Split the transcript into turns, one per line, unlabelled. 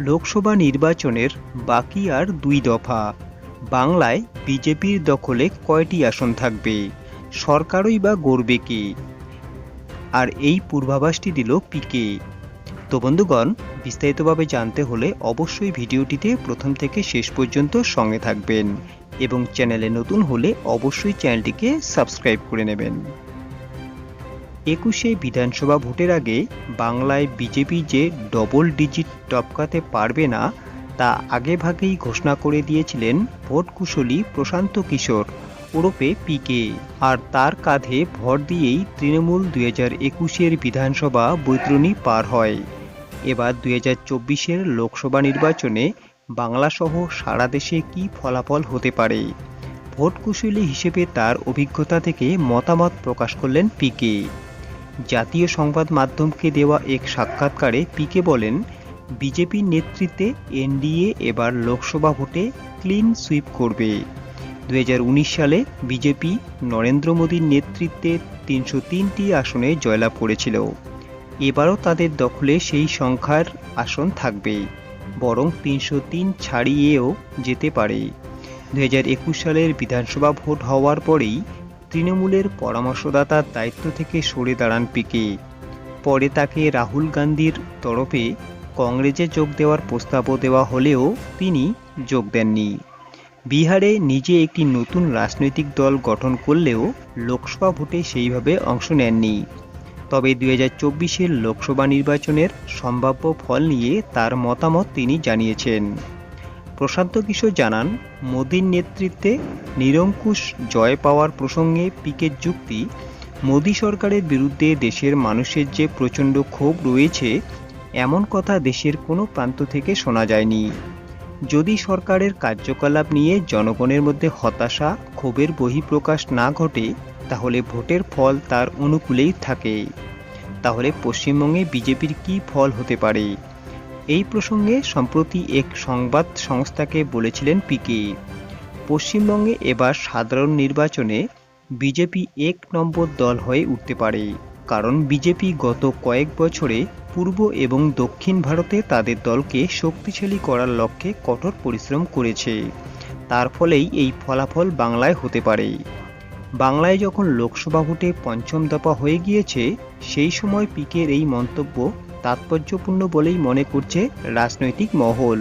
লোকসভা নির্বাচনের বাকি আর দুই দফা। বাংলায় বিজেপির দখলে কয়টি আসন থাকবে, সরকারই বা গড়বে কে? আর এই পূর্বাভাসটি দিল পিকে। তো বন্ধুগণ, বিস্তারিতভাবে জানতে হলে অবশ্যই ভিডিওটিতে প্রথম থেকে শেষ পর্যন্ত সঙ্গে থাকবেন এবং চ্যানেলে নতুন হলে অবশ্যই চ্যানেলটিকে সাবস্ক্রাইব করে নেবেন। একুশে বিধানসভা ভোটের আগে বাংলায় বিজেপি যে ডবল ডিজিট টপকাতে পারবে না, তা আগেভাগেই ঘোষণা করে দিয়েছিলেন ভোট কুশলী প্রশান্ত কিশোর, ওরফে পিকে আর তার কাঁধে ভর দিয়েই তৃণমূল দুই হাজার একুশের বিধানসভা বৈতরণী পার হয়। এবার দুই হাজার চব্বিশের লোকসভা নির্বাচনে বাংলাসহ সারা দেশে কী ফলাফল হতে পারে? ভোট কুশলী হিসেবে তার অভিজ্ঞতা থেকে মতামত প্রকাশ করলেন পিকে জাতীয় সংবাদ মাধ্যমকে দেওয়া এক সাক্ষাৎকারে পিকে বলেন, বিজেপির নেতৃত্বে এনডিএ এবার লোকসভা ভোটে ক্লিন সুইপ করবে। দুহাজার উনিশ সালে বিজেপি নরেন্দ্র মোদীর নেতৃত্বে তিনশো তিনটি আসনে জয়লাভ করেছিল। এবারও তাদের দখলে সেই সংখ্যার আসন থাকবে, বরং তিনশো তিন ছাড়িয়েও যেতে পারে। দু হাজার একুশ সালের বিধানসভা ভোট হওয়ার পরেই তৃণমূলের পরামর্শদাতার দায়িত্ব থেকে সরে দাঁড়ান পিকে। পরে তাকে রাহুল গান্ধীর তরফে কংগ্রেসে যোগ দেওয়ার প্রস্তাবও দেওয়া হলেও তিনি যোগ দেননি। বিহারে নিজে একটি নতুন রাজনৈতিক দল গঠন করলেও লোকসভা ভোটে সেইভাবে অংশ নেননি। তবে দুই হাজার লোকসভা নির্বাচনের সম্ভাব্য ফল নিয়ে তার মতামত তিনি জানিয়েছেন। প্রশান্ত কিশোর জানান, মোদীর নেতৃত্বে নিরঙ্কুশ জয় পাওয়ার প্রসঙ্গে পিকের যুক্তি, মোদী সরকারের বিরুদ্ধে দেশের মানুষের যে প্রচণ্ড ক্ষোভ রয়েছে, এমন কথা দেশের কোনো প্রান্ত থেকে শোনা যায়নি। যদি সরকারের কার্যকলাপ নিয়ে জনগণের মধ্যে হতাশা, ক্ষোভের বহিঃপ্রকাশ না ঘটে, তাহলে ভোটের ফল তার অনুকূলেই থাকে। তাহলে পশ্চিমবঙ্গে বিজেপির কী ফল হতে পারে? এই প্রসঙ্গে সম্প্রতি এক সংবাদ সংস্থাকে বলেছিলেন পিকে। পশ্চিমবঙ্গে এবার সাধারণ নির্বাচনে বিজেপি এক নম্বর দল হয়ে উঠতে পারে, কারণ বিজেপি গত কয়েক বছরে পূর্ব এবং দক্ষিণ ভারতে তাদের দলকে শক্তিশালী করার লক্ষ্যে কঠোর পরিশ্রম করেছে। তার ফলেই এই ফলাফল বাংলায় হতে পারে। বাংলায় যখন লোকসভা ভোটে পঞ্চম দফা হয়ে গিয়েছে, সেই সময় পিকের এই মন্তব্য তাৎপর্যপূর্ণ বলেই মনে করছে রাজনৈতিক মহল।